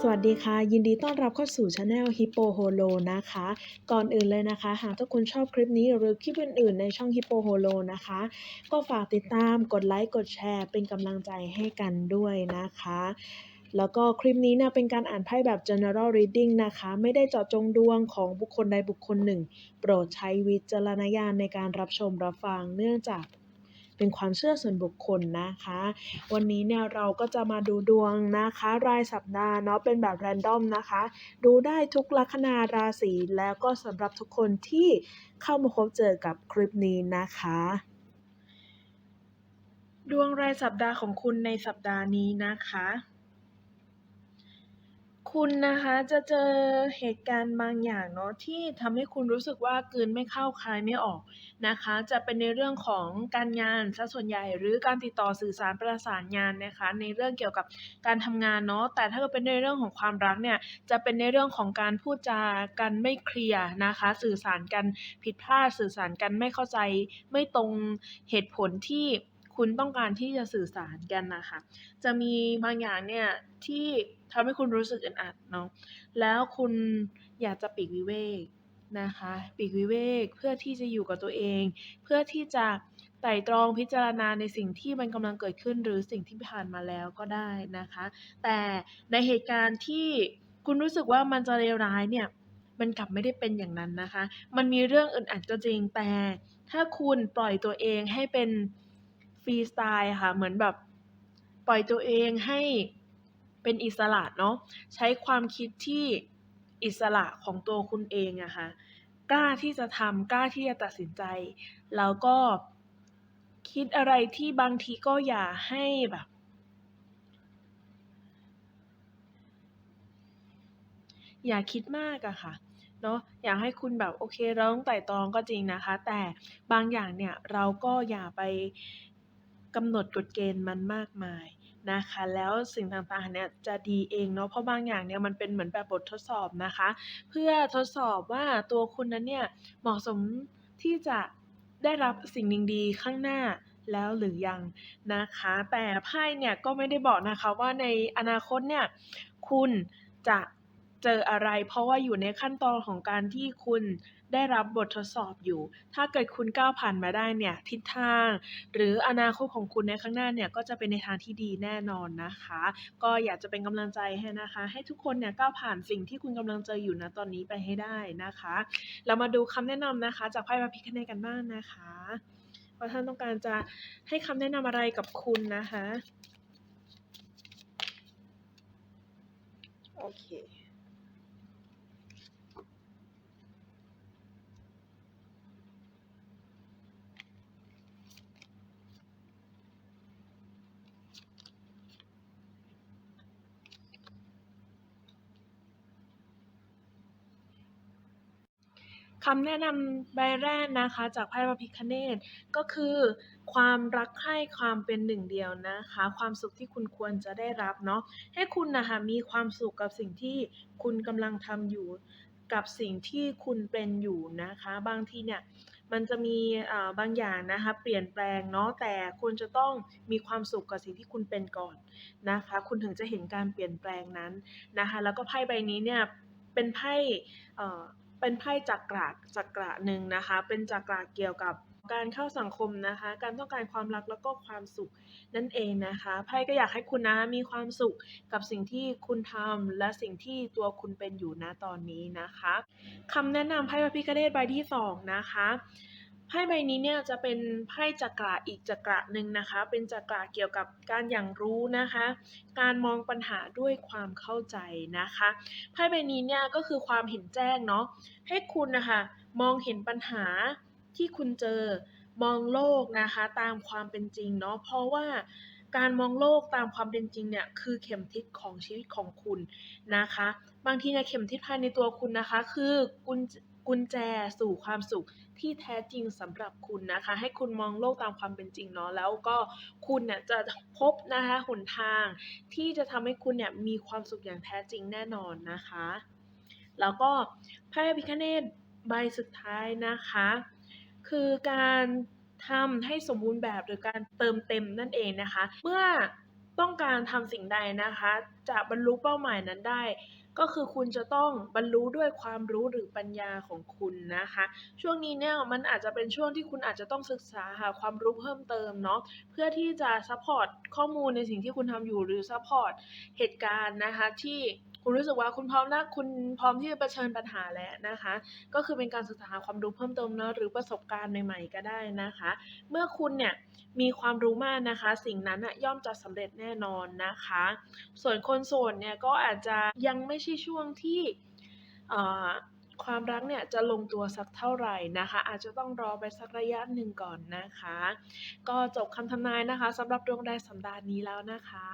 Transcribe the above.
สวัสดีค่ะ ยินดีต้อนรับเข้าสู่ช anel Hippo Holo นะคะ ก่อนอื่นเลยนะคะ หากทุกคนชอบคลิปนี้หรือคลิปอื่นๆ ในช่อง Hippo Holo นะคะ ก็ฝากติดตามกดไลค์กดแชร์เป็นกำลังใจให้กันด้วยนะคะแล้วก็คลิปนี้เนี่ยเป็นการอ่านไพ่แบบ general reading นะคะ ไม่ได้เจาะจงดวงของบุคคลใดบุคคลหนึ่ง โปรดใช้วิจารณญาณในการรับชมรับฟังเนื่องจาก เป็นความเชื่อส่วนบุคคลนะคะ วันนี้เนี่ยเราก็จะมาดูดวงนะคะ รายสัปดาห์เนาะเป็นแบบแรนดอมนะคะ ดูได้ทุกลัคนาราศีแล้วก็สำหรับทุกคนที่เข้ามาพบเจอกับคลิปนี้นะคะดวงรายสัปดาห์ของคุณในสัปดาห์นี้นะคะ คุณนะคะจะเจอเหตุการณ์บางอย่างเนาะที่ทำให้คุณรู้สึกว่ากืนไม่เข้าคายไม่ออกนะคะ จะเป็นในเรื่องของการงานซะส่วนใหญ่หรือการติดต่อสื่อสารประสานงานนะคะ ในเรื่องเกี่ยวกับการทำงานเนาะแต่ถ้าเกิดเป็นในเรื่องของความรักเนี่ยจะเป็นในเรื่องของการพูดจากันไม่เคลียร์นะคะ สื่อสารกันผิดพลาดสื่อสารกันไม่เข้าใจ ไม่ตรงเหตุผลที่คุณต้องการที่จะสื่อสารกันนะคะ จะมีบางอย่างเนี่ยที่ ทำให้คุณรู้สึกอึดอัดเนาะแล้วคุณอยากจะปีกวิเวกนะคะปีกวิเวกเพื่อที่จะอยู่กับตัวเอง เพื่อที่จะไต่ตรองพิจารณาในสิ่งที่มันกำลังเกิดขึ้นหรือสิ่งที่ผ่านมาแล้วก็ได้นะคะ แต่ในเหตุการณ์ที่คุณรู้สึกว่ามันจะเลวร้ายเนี่ยมันกลับไม่ได้เป็นอย่างนั้นนะคะ มันมีเรื่องอึดอัดก็จริงแต่ ถ้าคุณปล่อยตัวเองให้เป็นฟรีสไตล์ค่ะเหมือนแบบปล่อยตัวเองให้ เป็นอิสระเนาะใช้ความคิดที่อิสระของตัวคุณเองอะค่ะกล้าที่จะทำกล้าที่จะตัดสินใจ แล้วก็คิดอะไรที่บางทีก็อย่าให้แบบ อย่าคิดมากอะค่ะเนาะอยากให้คุณแบบโอเคเราต้องไต่ตรองก็จริงนะคะ แต่บางอย่างเนี่ยเราก็อย่าไปกำหนดกฎเกณฑ์มันมากมาย นะคะ แล้วสิ่งต่างๆเนี่ยจะดีเองเนาะเพราะบางอย่างเนี่ยมันเป็นเหมือนแบบบททดสอบนะคะ เพื่อทดสอบว่าตัวคุณนั้นเนี่ยเหมาะสมที่จะได้รับสิ่งดีๆข้างหน้าแล้วหรือยังนะคะ แต่ไพ่เนี่ยก็ไม่ได้บอกนะคะว่าในอนาคตเนี่ยคุณจะ เจออะไร เพราะว่าอยู่ในขั้นตอนของการที่คุณได้รับบททดสอบอยู่ ถ้าเกิดคุณก้าวผ่านมาได้เนี่ยทิศทาง หรืออนาคตของคุณในข้างหน้าเนี่ยก็จะเป็นในทางที่ดีแน่นอนนะคะ ก็อยากจะเป็นกำลังใจให้นะคะ ให้ทุกคนเนี่ยก้าวผ่านสิ่งที่คุณกำลังเจออยู่ณตอนนี้ไปให้ได้นะคะ เรามาดูคำแนะนำนะคะ จากไพ่พระพิฆเนศกันบ้างนะคะว่าท่านต้องการจะให้คำแนะนำอะไรกับคุณนะคะโอเค คำแนะนำใบแรกนะคะ จากไพ่พระพิฆเนศก็คือ ความรักใคร่ความเป็นหนึ่งเดียวนะคะ ความสุขที่คุณควรจะได้รับเนาะให้คุณนะคะมีความสุขกับสิ่งที่คุณกำลังทำอยู่กับสิ่งที่คุณเป็นอยู่นะคะ บางทีเนี่ยมันจะมีบางอย่างนะคะเปลี่ยนแปลงเนาะแต่คุณจะต้องมีความสุขกับสิ่งที่คุณเป็นก่อนนะคะ คุณถึงจะเห็นการเปลี่ยนแปลงนั้นนะคะ แล้วก็ไพ่ใบนี้เนี่ยเป็นไพ่ เป็นไพ่จักระจักระหนึ่งนะคะ เป็นจักระเกี่ยวกับการเข้าสังคมนะคะ การต้องการความรักแล้วก็ความสุขนั่นเองนะคะไพ่ก็อยากให้คุณนะมีความสุขกับสิ่งที่คุณทำและสิ่งที่ตัวคุณเป็นอยู่นะตอนนี้นะคะคำแนะนำไพ่พระพิฆเนศใบที่สองนะคะ ไพ่ใบนี้เนี่ยจะเป็นไพ่จักระอีกจักระหนึ่งนะคะ เป็นจักระเกี่ยวกับการอย่างรู้นะคะ การมองปัญหาด้วยความเข้าใจนะคะไพ่ใบนี้เนี่ยก็คือความเห็นแจ้งเนาะให้คุณนะคะมองเห็นปัญหาที่คุณเจอมองโลกนะคะตามความเป็นจริงเนาะเพราะว่าการมองโลกตามความเป็นจริงเนี่ยคือเข็มทิศของชีวิตของคุณนะคะ บางทีเนี่ยเข็มทิศภายในตัวคุณนะคะ คือกุญกุญแจสู่ความสุข ที่แท้จริงสำหรับคุณนะคะ ให้คุณมองโลกตามความเป็นจริงเนาะแล้วก็คุณเนี่ยจะพบนะคะหนทางที่จะทำให้คุณเนี่ยมีความสุขอย่างแท้จริงแน่นอนนะคะ แล้วก็ไพ่พิฆเนศใบสุดท้ายนะคะ คือการทำให้สมบูรณ์แบบหรือการเติมเต็มนั่นเองนะคะ เมื่อต้องการทำสิ่งใดนะคะ จะบรรลุเป้าหมายนั้นได้ ก็คือคุณจะต้องบรรลุด้วยความรู้หรือปัญญาของคุณนะคะ ช่วงนี้เนี่ยมันอาจจะเป็นช่วงที่คุณอาจจะต้องศึกษาหาความรู้เพิ่มเติมเนาะเพื่อที่จะซัพพอร์ตข้อมูลในสิ่งที่คุณทำอยู่หรือซัพพอร์ตเหตุการณ์นะคะที่ คุณรู้สึกว่าคุณพร้อมแล้วคุณพร้อมที่จะเผชิญปัญหาแล้วนะคะ ก็คือเป็นการศึกษาความรู้เพิ่มเติมเนาะหรือประสบการณ์ใหม่ๆก็ได้นะคะ เมื่อคุณเนี่ยมีความรู้มากนะคะ สิ่งนั้นน่ะย่อมจะสำเร็จแน่นอนนะคะ ส่วนคนโสดเนี่ยก็อาจจะยังไม่ใช่ช่วงที่ความรักเนี่ยจะลงตัวสักเท่าไหร่นะคะ อาจจะต้องรอไปสักระยะหนึ่งก่อนนะคะ ก็จบคำทำนายนะคะสำหรับดวงรายสัปดาห์นี้แล้วนะคะ